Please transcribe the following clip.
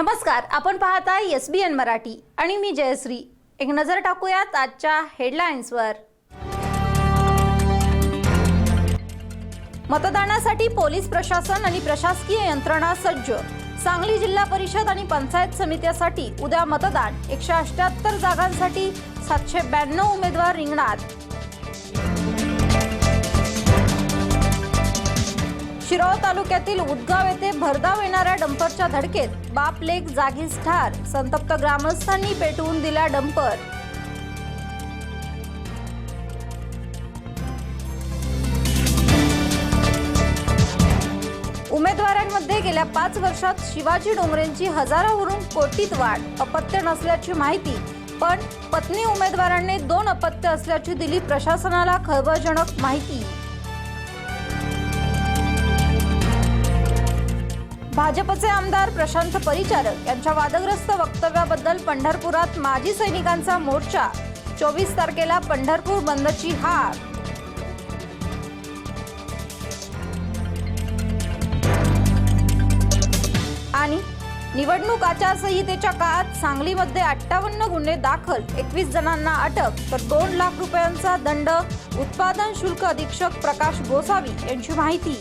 नमस्कार आपण पाहताय एस बी एन मराठी आणि मी जयश्री. एक नजर टाकूयात आजच्या हेडलाईन्सवर मतदानासाठी पोलीस प्रशासन आणि प्रशासकीय यंत्रणा सज्ज. सांगली जिल्हा परिषद आणि पंचायत समित्यासाठी उद्या मतदान. एकशे अठ्याहत्तर जागांसाठी सातशे ब्याण्णव उमेदवार रिंगणात. शिरोळ तालुक्यातील उदगाव येथे भरधाव येणाऱ्या डंपरच्या धडकेत बाप लेक जागीच ठार. संतप्त ग्रामस्थांनी पेटवून दिला डंपर. उमेदवारांमध्ये गेल्या पाच वर्षात शिवाजी डोंगरेंची हजारावरून कोटीत वाढ. अपत्य नसल्याची माहिती पण पत्नी उमेदवारांनी दोन अपत्य असल्याची दिली प्रशासनाला खळबळजनक माहिती. भाजपचे आमदार प्रशांत परिचारक यांच्या वादग्रस्त वक्तव्याबद्दल पंढरपुरात माजी सैनिकांचा मोर्चा. चोवीस तारखेला पंढरपूर बंदची हाक आणि निवडणूक आचारसंहितेच्या काळात सांगलीमध्ये अठ्ठावन्न गुन्हे दाखल एकवीस जणांना अटक तर दोन लाख रुपयांचा दंड. उत्पादन शुल्क अधीक्षक प्रकाश गोसावी यांची माहिती.